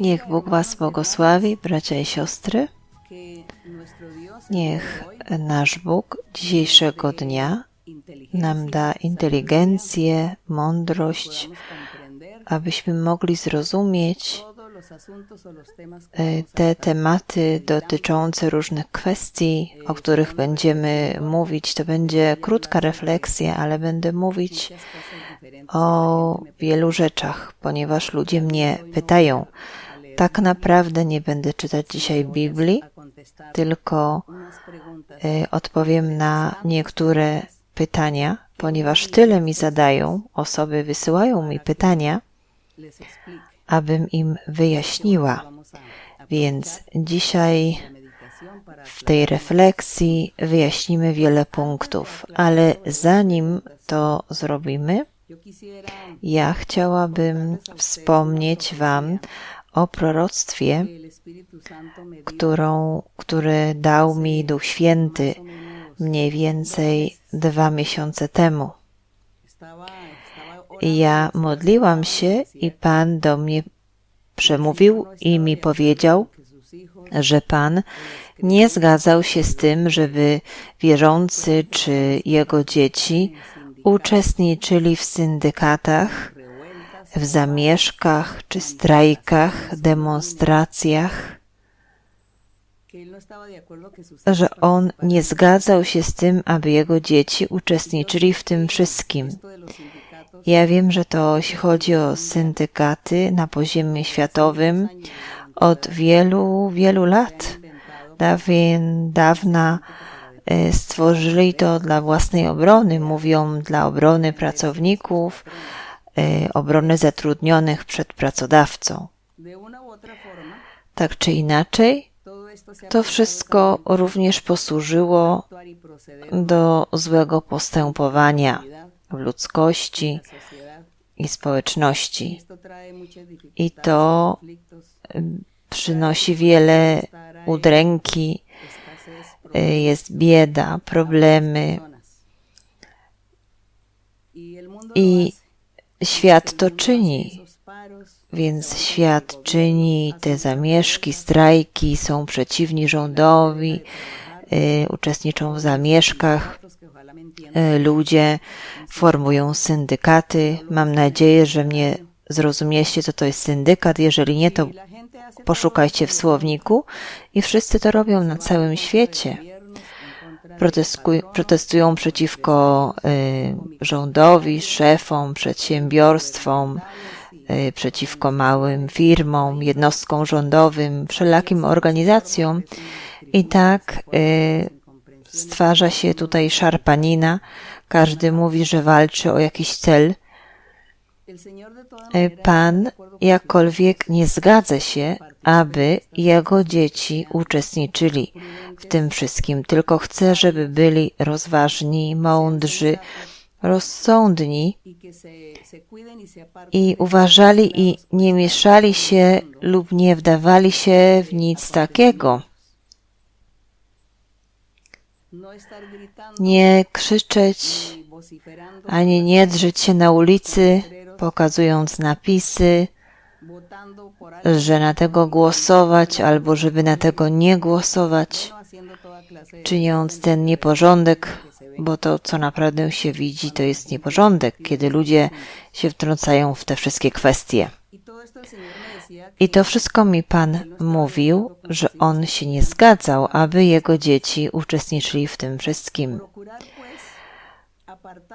Niech Bóg Was błogosławi, bracia i siostry. Niech nasz Bóg dzisiejszego dnia nam da inteligencję, mądrość, abyśmy mogli zrozumieć e, te tematy dotyczące różnych kwestii, o których będziemy mówić. To będzie krótka refleksja, ale będę mówić o wielu rzeczach, ponieważ ludzie mnie pytają. Tak naprawdę nie będę czytać dzisiaj Biblii, tylko e, odpowiem na niektóre pytania, ponieważ tyle mi zadają, osoby wysyłają mi pytania, abym im wyjaśniła. Więc dzisiaj w tej refleksji wyjaśnimy wiele punktów, ale zanim to zrobimy, ja chciałabym wspomnieć Wam o proroctwie, którą, które dał mi Duch Święty mniej więcej dwa miesiące temu. Ja modliłam się i Pan do mnie przemówił i mi powiedział, że Pan nie zgadzał się z tym, żeby wierzący czy jego dzieci uczestniczyli w syndykatach, w zamieszkach czy strajkach, demonstracjach, że on nie zgadzał się z tym, aby jego dzieci uczestniczyli w tym wszystkim. Ja wiem, że to jeśli chodzi o syndykaty na poziomie światowym od wielu, wielu lat. Dawien, dawna e, stworzyli to dla własnej obrony, mówią dla obrony pracowników, obrony zatrudnionych przed pracodawcą. Tak czy inaczej, to wszystko również posłużyło do złego postępowania w ludzkości i społeczności. I to przynosi wiele udręki, y, jest bieda, problemy. I świat to czyni. Więc świat czyni te zamieszki, strajki, są przeciwni rządowi, y, uczestniczą w zamieszkach. Y, ludzie formują syndykaty. Mam nadzieję, że mnie zrozumieliście, co to jest syndykat. Jeżeli nie, to poszukajcie w słowniku. I wszyscy to robią na całym świecie. Protestują przeciwko y, rządowi, szefom, przedsiębiorstwom, y, przeciwko małym firmom, jednostkom rządowym, wszelakim organizacjom. I tak y, stwarza się tutaj szarpanina. Każdy mówi, że walczy o jakiś cel. Pan jakkolwiek nie zgadza się, aby jego dzieci uczestniczyli w tym wszystkim, tylko chce, żeby byli rozważni, mądrzy, rozsądni i uważali i nie mieszali się lub nie wdawali się w nic takiego. Nie krzyczeć ani nie drzeć się na ulicy, pokazując napisy, że na tego głosować albo żeby na tego nie głosować, czyniąc ten nieporządek, bo to, co naprawdę się widzi, to jest nieporządek, kiedy ludzie się wtrącają w te wszystkie kwestie. I to wszystko mi Pan mówił, że On się nie zgadzał, aby Jego dzieci uczestniczyli w tym wszystkim.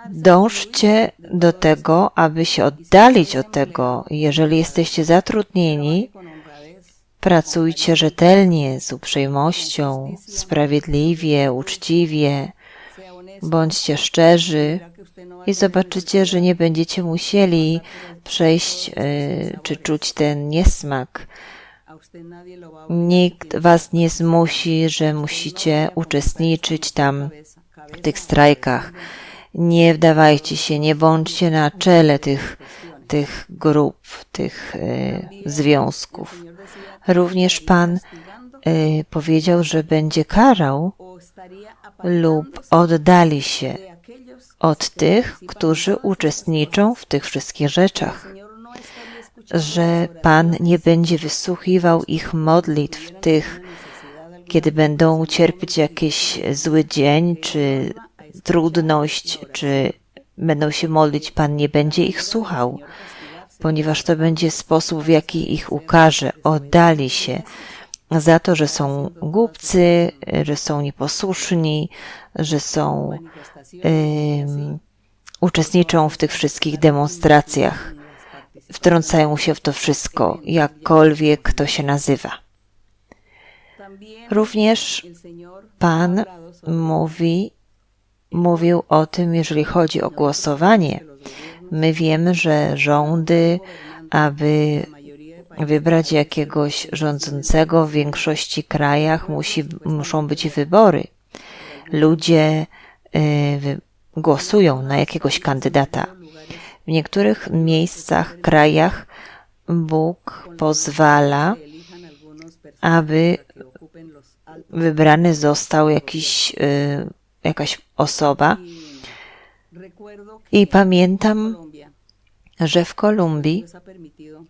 Dążcie do tego, aby się oddalić od tego. Jeżeli jesteście zatrudnieni, pracujcie rzetelnie, z uprzejmością, sprawiedliwie, uczciwie, bądźcie szczerzy i zobaczycie, że nie będziecie musieli przejść y, czy czuć ten niesmak. Nikt was nie zmusi, że musicie uczestniczyć tam w tych strajkach. Nie wdawajcie się, nie bądźcie na czele tych, tych grup, tych y, związków. Również Pan y, powiedział, że będzie karał lub oddali się od tych, którzy uczestniczą w tych wszystkich rzeczach. że Pan nie będzie wysłuchiwał ich modlitw, tych, kiedy będą cierpieć jakiś zły dzień, czy trudność, czy będą się modlić, Pan nie będzie ich słuchał, ponieważ to będzie sposób, w jaki ich ukaże. Oddali się za to, że są głupcy, że są nieposłuszni, że są, uczestniczą w tych wszystkich demonstracjach, wtrącają się w to wszystko, jakkolwiek to się nazywa. Również Pan mówi, mówił o tym, jeżeli chodzi o głosowanie. My wiemy, że rządy, aby wybrać jakiegoś rządzącego w większości krajach, musi, muszą być wybory. Ludzie y, głosują na jakiegoś kandydata. W niektórych miejscach, krajach Bóg pozwala, aby wybrany został jakiś, y, jakaś osoba. I pamiętam, że w Kolumbii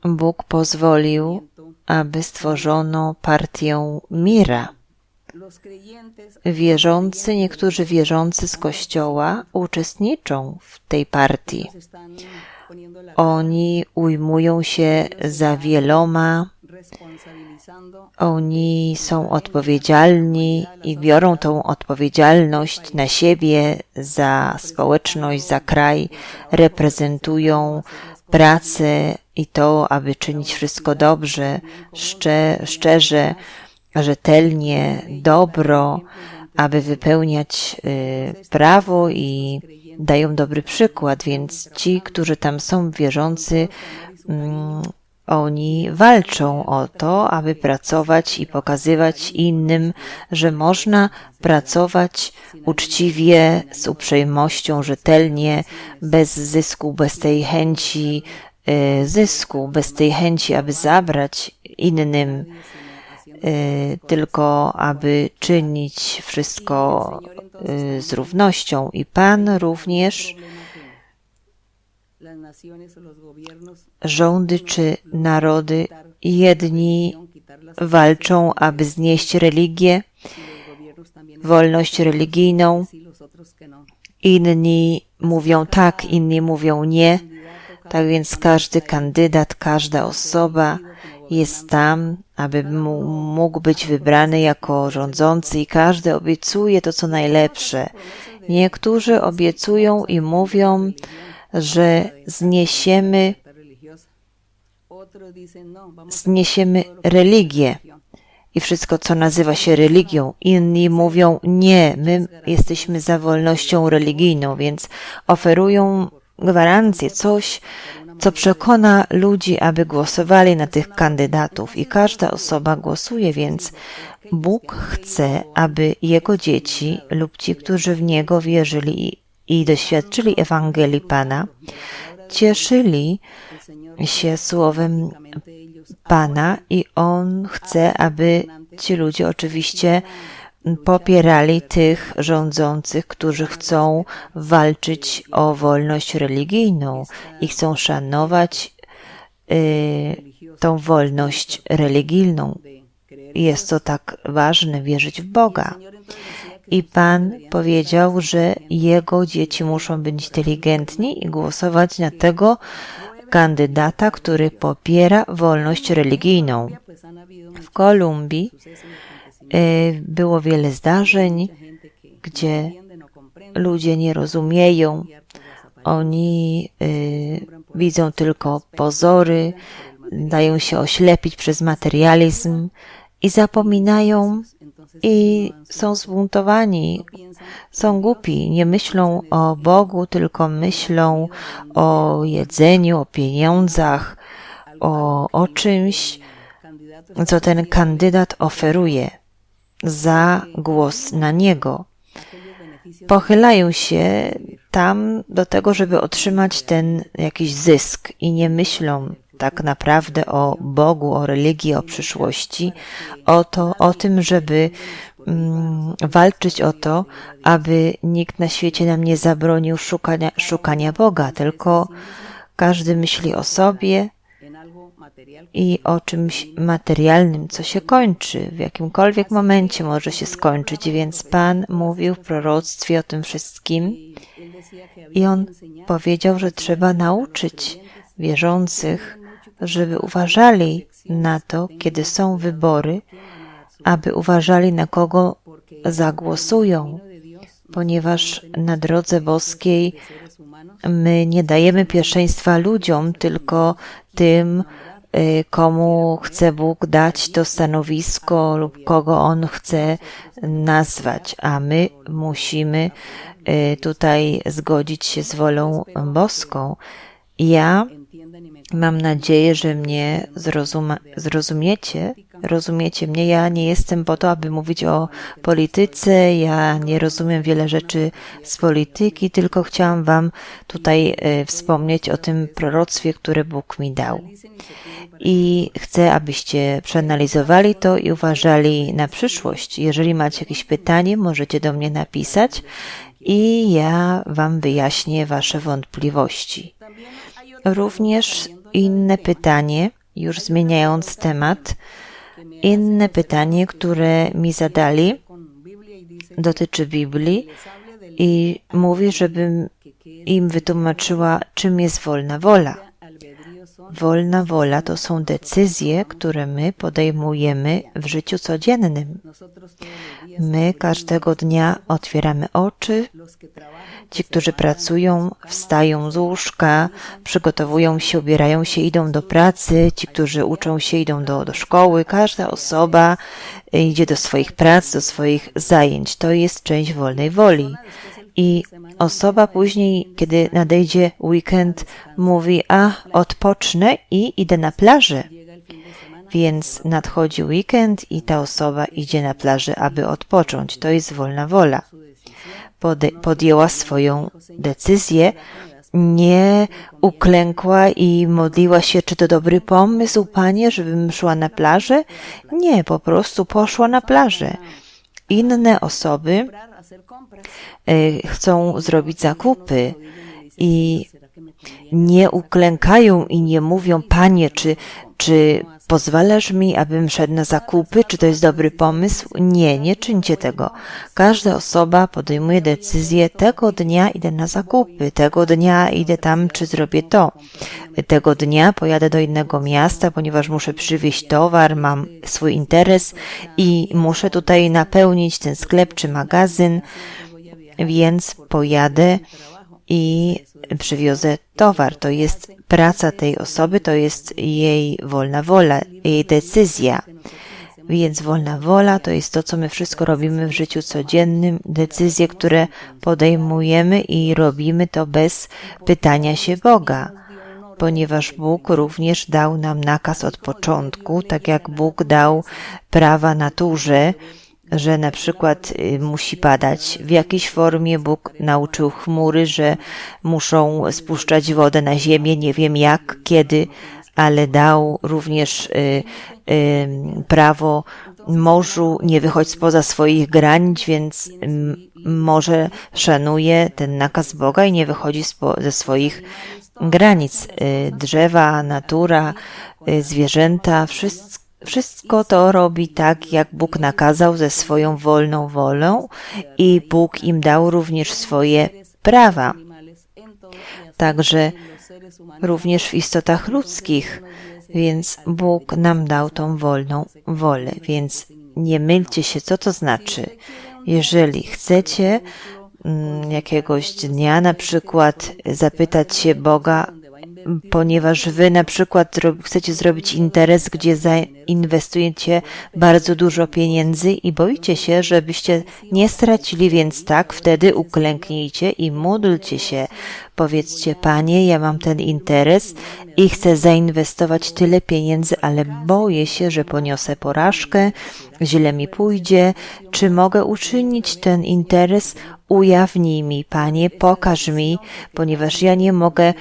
Bóg pozwolił, aby stworzono partię Mira. Wierzący, niektórzy wierzący z kościoła uczestniczą w tej partii. Oni ujmują się za wieloma, oni są odpowiedzialni i biorą tą odpowiedzialność na siebie za społeczność, za kraj, reprezentują pracę i to, aby czynić wszystko dobrze, szcze, szczerze, rzetelnie, dobro, aby wypełniać y, prawo i dają dobry przykład, więc ci, którzy tam są wierzący, mm, oni walczą o to, aby pracować i pokazywać innym, że można pracować uczciwie, z uprzejmością, rzetelnie, bez zysku, bez tej chęci y, zysku, bez tej chęci, aby zabrać innym, y, tylko aby czynić wszystko y, z równością. I Pan również rządy czy narody jedni walczą, aby znieść religię, wolność religijną, inni mówią tak, inni mówią nie. Tak więc każdy kandydat, każda osoba jest tam, aby mógł być wybrany jako rządzący i każdy obiecuje to, co najlepsze. Niektórzy obiecują i mówią, że zniesiemy, zniesiemy religię i wszystko, co nazywa się religią. Inni mówią nie, my jesteśmy za wolnością religijną, więc oferują gwarancję, coś, co przekona ludzi, aby głosowali na tych kandydatów i każda osoba głosuje, więc Bóg chce, aby Jego dzieci lub ci, którzy w Niego wierzyli i doświadczyli Ewangelii Pana, cieszyli się słowem Pana i On chce, aby ci ludzie oczywiście popierali tych rządzących, którzy chcą walczyć o wolność religijną i chcą szanować y, tą wolność religijną. Jest to tak ważne wierzyć w Boga. I Pan powiedział, że Jego dzieci muszą być inteligentni i głosować na tego kandydata, który popiera wolność religijną. W Kolumbii e, było wiele zdarzeń, gdzie ludzie nie rozumieją, oni y, widzą tylko pozory, dają się oślepić przez materializm i zapominają i są zbuntowani, są głupi, nie myślą o Bogu, tylko myślą o jedzeniu, o pieniądzach, o, o czymś, co ten kandydat oferuje za głos na niego. Pochylają się tam do tego, żeby otrzymać ten jakiś zysk i nie myślą tak naprawdę o Bogu, o religii, o przyszłości, o to, o tym, żeby mm, walczyć o to, aby nikt na świecie nam nie zabronił szukania, szukania Boga, tylko każdy myśli o sobie i o czymś materialnym, co się kończy, w jakimkolwiek momencie może się skończyć, więc Pan mówił w proroctwie o tym wszystkim i On powiedział, że trzeba nauczyć wierzących, żeby uważali na to, kiedy są wybory, aby uważali, na kogo zagłosują, ponieważ na drodze boskiej my nie dajemy pierwszeństwa ludziom, tylko tym, y, komu chce Bóg dać to stanowisko lub kogo On chce nazwać, a my musimy y, tutaj zgodzić się z wolą boską. Ja mam nadzieję, że mnie zrozumiecie, rozumiecie mnie. Ja nie jestem po to, aby mówić o polityce, ja nie rozumiem wiele rzeczy z polityki, tylko chciałam Wam tutaj e, wspomnieć o tym proroctwie, które Bóg mi dał. I chcę, abyście przeanalizowali to i uważali na przyszłość. Jeżeli macie jakieś pytanie, możecie do mnie napisać i ja Wam wyjaśnię Wasze wątpliwości. Również inne pytanie, już zmieniając temat, inne pytanie, które mi zadali, dotyczy Biblii i mówi, żebym im wytłumaczyła, czym jest wolna wola. Wolna wola to są decyzje, które my podejmujemy w życiu codziennym. My każdego dnia otwieramy oczy. Ci, którzy pracują, wstają z łóżka, przygotowują się, ubierają się, idą do pracy. Ci, którzy uczą się, idą do, do szkoły. Każda osoba idzie do swoich prac, do swoich zajęć. To jest część wolnej woli. I osoba później, kiedy nadejdzie weekend, mówi: A, odpocznę i idę na plażę. Więc nadchodzi weekend i ta osoba idzie na plażę, aby odpocząć. To jest wolna wola. Podjęła swoją decyzję, nie uklękła i modliła się, czy to dobry pomysł, panie, żebym szła na plażę? Nie, po prostu poszła na plażę. Inne osoby chcą zrobić zakupy i nie uklękają i nie mówią, panie, czy, czy Pozwalasz mi, abym szedł na zakupy? Czy to jest dobry pomysł? Nie, nie czyńcie tego. Każda osoba podejmuje decyzję, tego dnia idę na zakupy, tego dnia idę tam, czy zrobię to. Tego dnia pojadę do innego miasta, ponieważ muszę przywieźć towar, mam swój interes i muszę tutaj napełnić ten sklep czy magazyn, więc pojadę i przywiozę towar. To jest praca tej osoby, to jest jej wolna wola, jej decyzja. Więc wolna wola to jest to, co my wszystko robimy w życiu codziennym, decyzje, które podejmujemy i robimy to bez pytania się Boga, ponieważ Bóg również dał nam nakaz od początku, tak jak Bóg dał prawa naturze, że na przykład y, musi padać. W jakiejś formie Bóg nauczył chmury, że muszą spuszczać wodę na ziemię, nie wiem jak, kiedy, ale dał również y, y, prawo morzu nie wychodź spoza swoich granic, więc morze szanuje ten nakaz Boga i nie wychodzi spo, ze swoich granic. Drzewa, natura, zwierzęta, wszystko wszystko to robi tak, jak Bóg nakazał ze swoją wolną wolą i Bóg im dał również swoje prawa. Także również w istotach ludzkich, więc Bóg nam dał tą wolną wolę, więc nie mylcie się, co to znaczy. Jeżeli chcecie mm, jakiegoś dnia na przykład zapytać się Boga ponieważ wy na przykład chcecie zrobić interes, gdzie zainwestujecie bardzo dużo pieniędzy i boicie się, żebyście nie stracili, więc tak, wtedy uklęknijcie i módlcie się. Powiedzcie, Panie, ja mam ten interes i chcę zainwestować tyle pieniędzy, ale boję się, że poniosę porażkę, źle mi pójdzie. Czy mogę uczynić ten interes? Ujawnij mi, Panie, pokaż mi, ponieważ ja nie mogę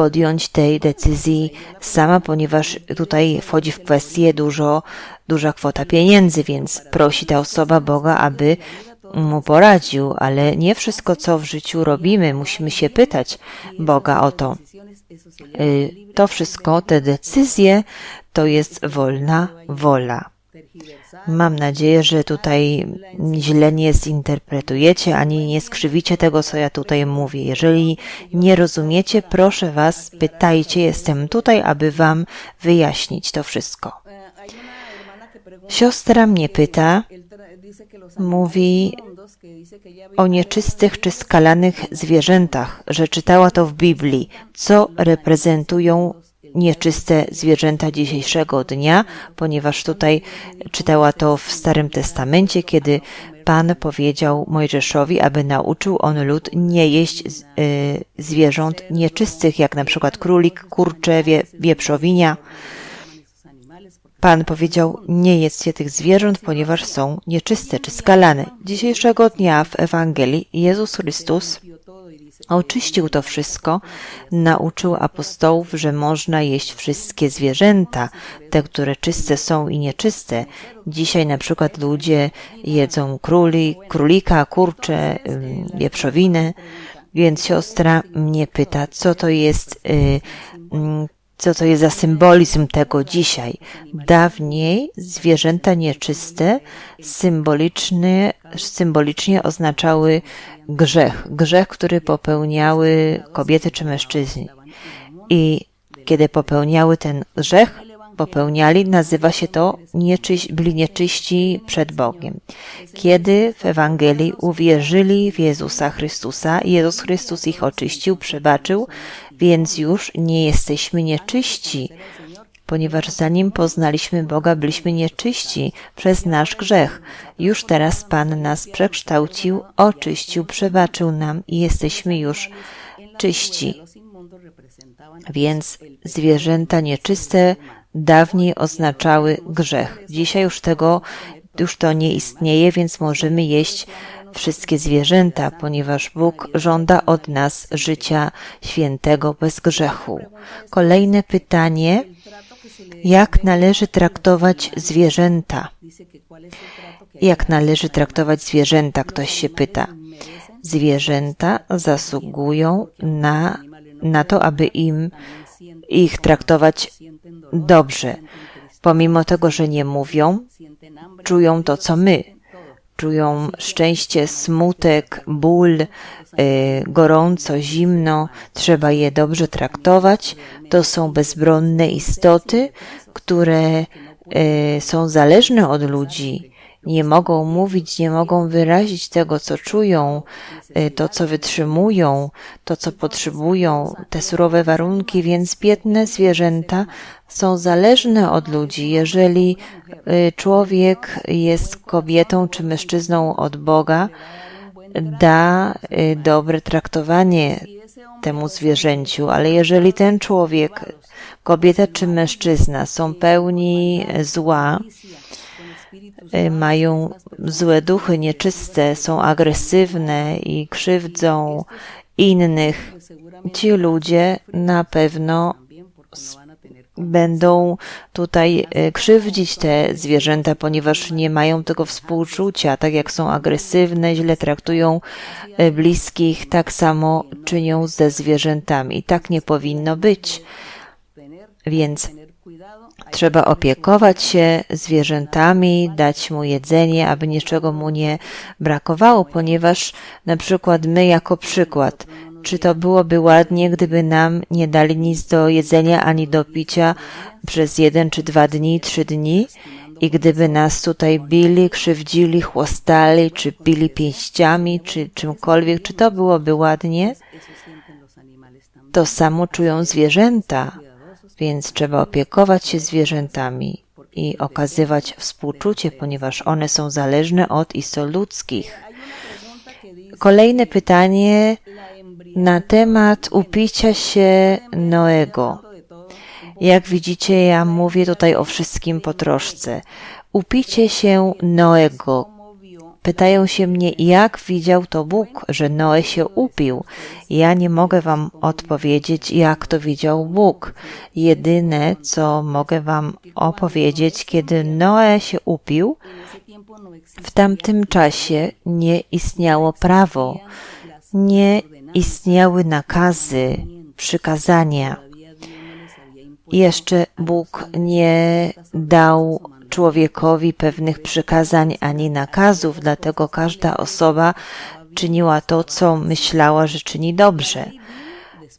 podjąć tej decyzji sama, ponieważ tutaj wchodzi w kwestię dużo, duża kwota pieniędzy, więc prosi ta osoba Boga, aby mu poradził, ale nie wszystko, co w życiu robimy, musimy się pytać Boga o to. to wszystko, te decyzje, to jest wolna wola. Mam nadzieję, że tutaj źle nie zinterpretujecie ani nie skrzywicie tego, co ja tutaj mówię. Jeżeli nie rozumiecie, proszę Was, pytajcie. Jestem tutaj, aby Wam wyjaśnić to wszystko. Siostra mnie pyta, mówi o nieczystych czy skalanych zwierzętach, że czytała to w Biblii, co reprezentują nieczyste zwierzęta dzisiejszego dnia, ponieważ tutaj czytała to w Starym Testamencie, kiedy Pan powiedział Mojżeszowi, aby nauczył on lud nie jeść y, zwierząt nieczystych, jak na przykład królik, kurcze, wie, wieprzowinia. Pan powiedział, nie jedzcie tych zwierząt, ponieważ są nieczyste czy skalane. Dzisiejszego dnia w Ewangelii Jezus Chrystus Oczyścił to wszystko, nauczył apostołów, że można jeść wszystkie zwierzęta, te, które czyste są i nieczyste. Dzisiaj na przykład ludzie jedzą króli, królika, kurcze, wieprzowinę, więc siostra mnie pyta, co to jest y, co to jest za symbolizm tego dzisiaj. Dawniej zwierzęta nieczyste symbolicznie, symbolicznie oznaczały grzech, grzech, który popełniały kobiety czy mężczyźni. I kiedy popełniały ten grzech, popełniali, nazywa się to nieczyś, byli nieczyści przed Bogiem. Kiedy w Ewangelii uwierzyli w Jezusa Chrystusa, Jezus Chrystus ich oczyścił, przebaczył, więc już nie jesteśmy nieczyści, ponieważ zanim poznaliśmy Boga, byliśmy nieczyści przez nasz grzech. Już teraz Pan nas przekształcił, oczyścił, przebaczył nam i jesteśmy już czyści. Więc zwierzęta nieczyste dawniej oznaczały grzech. Dzisiaj już tego, już to nie istnieje, więc możemy jeść wszystkie zwierzęta, ponieważ Bóg żąda od nas życia świętego bez grzechu. Kolejne pytanie. Jak należy traktować zwierzęta? Jak należy traktować zwierzęta? Ktoś się pyta. Zwierzęta zasługują na, na to, aby im ich traktować dobrze. Pomimo tego, że nie mówią, czują to, co my. Czują szczęście, smutek, ból, y, gorąco, zimno. Trzeba je dobrze traktować. To są bezbronne istoty, które y, są zależne od ludzi nie mogą mówić, nie mogą wyrazić tego, co czują, y, to, co wytrzymują, to, co potrzebują, te surowe warunki, więc biedne zwierzęta są zależne od ludzi. Jeżeli y, człowiek jest kobietą czy mężczyzną od Boga, da y, dobre traktowanie temu zwierzęciu, ale jeżeli ten człowiek, kobieta czy mężczyzna są pełni zła, Y, mają złe duchy, nieczyste, są agresywne i krzywdzą innych, ci ludzie na pewno będą tutaj y, krzywdzić te zwierzęta, ponieważ nie mają tego współczucia, tak jak są agresywne, źle traktują y, bliskich, tak samo czynią ze zwierzętami. Tak nie powinno być. Więc Trzeba opiekować się zwierzętami, dać mu jedzenie, aby niczego mu nie brakowało, ponieważ na przykład my jako przykład, czy to byłoby ładnie, gdyby nam nie dali nic do jedzenia ani do picia przez jeden czy dwa dni, trzy dni? I gdyby nas tutaj bili, krzywdzili, chłostali, czy bili pięściami, czy czymkolwiek, czy to byłoby ładnie? To samo czują zwierzęta więc trzeba opiekować się zwierzętami i okazywać współczucie, ponieważ one są zależne od istot ludzkich. Kolejne pytanie na temat upicia się Noego. Jak widzicie, ja mówię tutaj o wszystkim po troszce. Upicie się Noego, Pytają się mnie, jak widział to Bóg, że Noe się upił. Ja nie mogę wam odpowiedzieć, jak to widział Bóg. Jedyne, co mogę wam opowiedzieć, kiedy Noe się upił, w tamtym czasie nie istniało prawo, nie istniały nakazy, przykazania. Jeszcze Bóg nie dał człowiekowi pewnych przykazań ani nakazów, dlatego każda osoba czyniła to, co myślała, że czyni dobrze.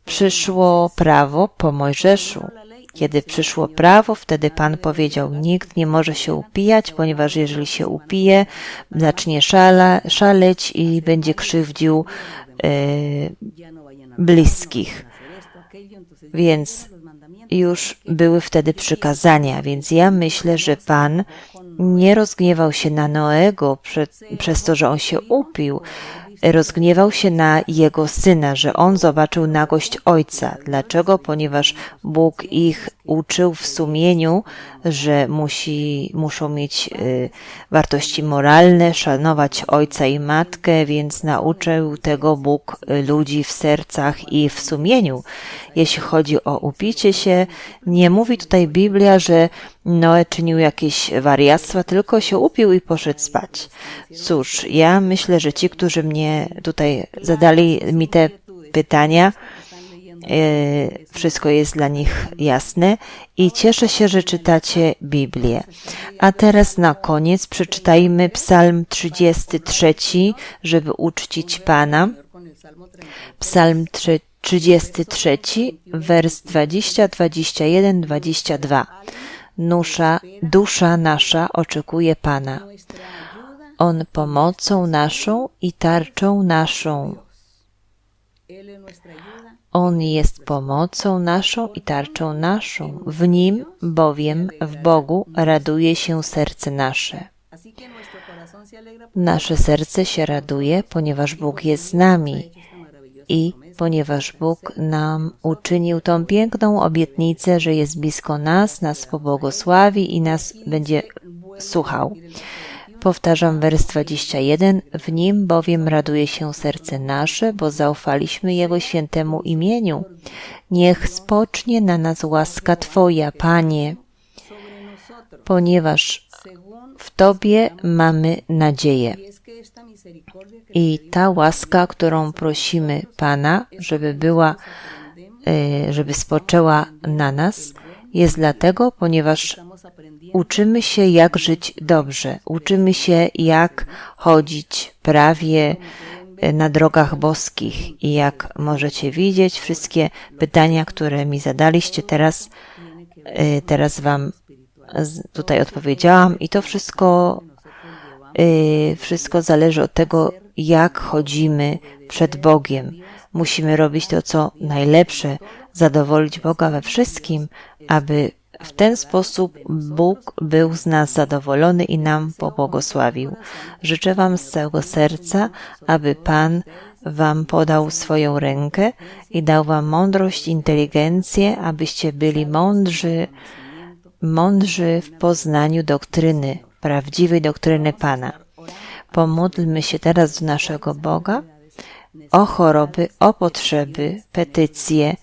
Przyszło prawo po Mojżeszu. Kiedy przyszło prawo, wtedy Pan powiedział: Nikt nie może się upijać, ponieważ jeżeli się upije, zacznie szaleć i będzie krzywdził bliskich. Więc już były wtedy przykazania, więc ja myślę, że Pan nie rozgniewał się na Noego przez to, że on się upił, rozgniewał się na jego syna, że on zobaczył nagość ojca. Dlaczego? Ponieważ Bóg ich uczył w sumieniu, że musi, muszą mieć y, wartości moralne, szanować ojca i matkę, więc nauczył tego Bóg y, ludzi w sercach i w sumieniu. Jeśli chodzi o upicie się, nie mówi tutaj Biblia, że Noe czynił jakieś wariactwa, tylko się upił i poszedł spać. Cóż, ja myślę, że ci, którzy mnie tutaj zadali mi te pytania, wszystko jest dla nich jasne i cieszę się, że czytacie Biblię. A teraz na koniec przeczytajmy Psalm 33, żeby uczcić Pana. Psalm 33, wers 20, 21, 22. Nusza, dusza nasza oczekuje Pana. On pomocą naszą i tarczą naszą. On jest pomocą naszą i tarczą naszą. W Nim bowiem, w Bogu, raduje się serce nasze. Nasze serce się raduje, ponieważ Bóg jest z nami i ponieważ Bóg nam uczynił tą piękną obietnicę, że jest blisko nas, nas pobłogosławi i nas będzie słuchał. Powtarzam wers 21. W nim bowiem raduje się serce nasze, bo zaufaliśmy Jego świętemu imieniu. Niech spocznie na nas łaska Twoja, Panie, ponieważ w Tobie mamy nadzieję. I ta łaska, którą prosimy Pana, żeby była, e, żeby spoczęła na nas, jest dlatego, ponieważ uczymy się, jak żyć dobrze, uczymy się, jak chodzić prawie e, na drogach boskich. I jak możecie widzieć, wszystkie pytania, które mi zadaliście teraz, e, teraz Wam tutaj odpowiedziałam, i to wszystko wszystko zależy od tego, jak chodzimy przed Bogiem. Musimy robić to, co najlepsze, zadowolić Boga we wszystkim, aby w ten sposób Bóg był z nas zadowolony i nam pobłogosławił. Życzę Wam z całego serca, aby Pan Wam podał swoją rękę i dał Wam mądrość, inteligencję, abyście byli mądrzy, mądrzy w poznaniu doktryny, prawdziwej doktryny Pana. Pomódlmy się teraz do naszego Boga o choroby, o potrzeby, petycje.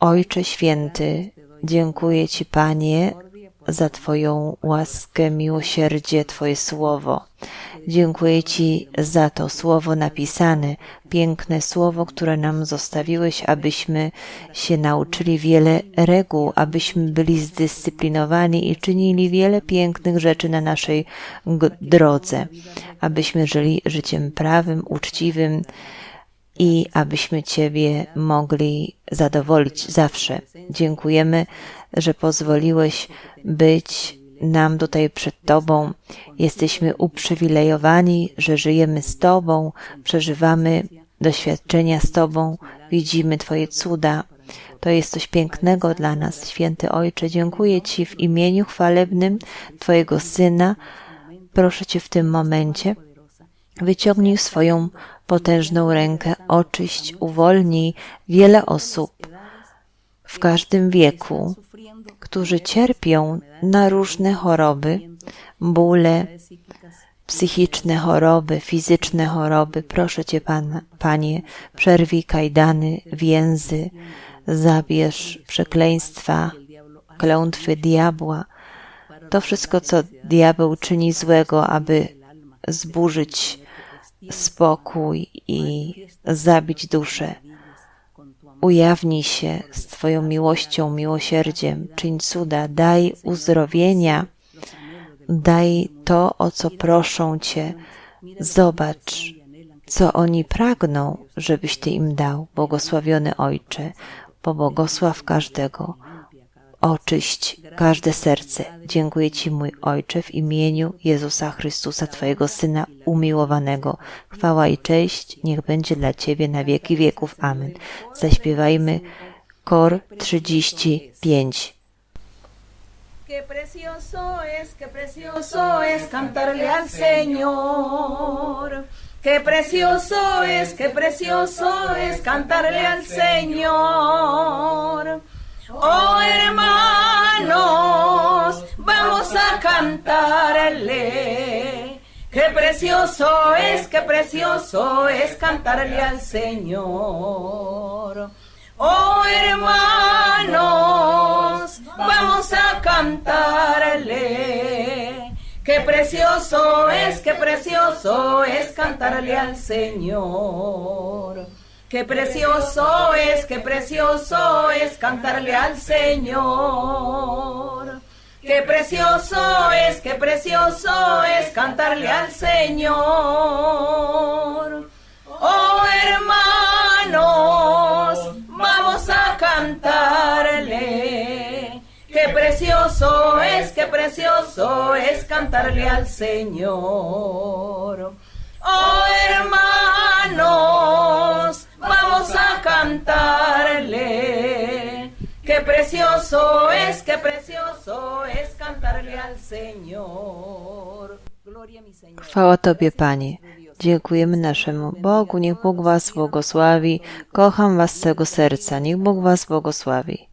Ojcze Święty, dziękuję Ci, Panie, za Twoją łaskę, miłosierdzie, Twoje słowo. Dziękuję Ci za to słowo napisane, piękne słowo, które nam zostawiłeś, abyśmy się nauczyli wiele reguł, abyśmy byli zdyscyplinowani i czynili wiele pięknych rzeczy na naszej drodze, abyśmy żyli życiem prawym, uczciwym i abyśmy Ciebie mogli zadowolić zawsze. Dziękujemy, że pozwoliłeś być nam tutaj przed Tobą. Jesteśmy uprzywilejowani, że żyjemy z Tobą, przeżywamy doświadczenia z Tobą, widzimy Twoje cuda. To jest coś pięknego dla nas, święty Ojcze. Dziękuję Ci w imieniu chwalebnym Twojego Syna. Proszę Cię w tym momencie, wyciągnij swoją potężną rękę, oczyść, uwolnij wiele osób w każdym wieku, którzy cierpią na różne choroby, bóle, psychiczne choroby, fizyczne choroby. Proszę Cię, Pan, Panie, przerwij kajdany, więzy, zabierz przekleństwa, klątwy diabła. To wszystko, co diabeł czyni złego, aby zburzyć spokój i zabić duszę. Ujawnij się z Twoją miłością, miłosierdziem, czyń cuda, daj uzdrowienia, daj to, o co proszą Cię. Zobacz, co oni pragną, żebyś Ty im dał, błogosławiony Ojcze, pobłogosław każdego. Oczyść każde serce. Dziękuję Ci, mój Ojcze, w imieniu Jezusa Chrystusa, Twojego Syna umiłowanego. Chwała i cześć niech będzie dla Ciebie na wieki wieków. Amen. Zaśpiewajmy kor 35. Qué precioso es, qué precioso es cantarle al Señor. Qué precioso es, qué precioso es cantarle al Señor. Oh hermanos, vamos a cantarle. Qué precioso es, qué precioso es cantarle al Señor. Oh hermanos, vamos a cantarle. Qué precioso es, qué precioso es cantarle al Señor. Qué precioso es, qué precioso es cantarle al Señor. Qué precioso es, qué precioso es cantarle al Señor. Oh hermanos, vamos a cantarle. Qué precioso es, qué precioso es cantarle al Señor. Oh hermanos, a cantarle. Qué precioso es, qué precioso es cantarle al Señor. Chwała Tobie, Panie. Dziękujemy naszemu Bogu. Niech Bóg Was błogosławi. Kocham Was z całego serca. Niech Bóg Was błogosławi.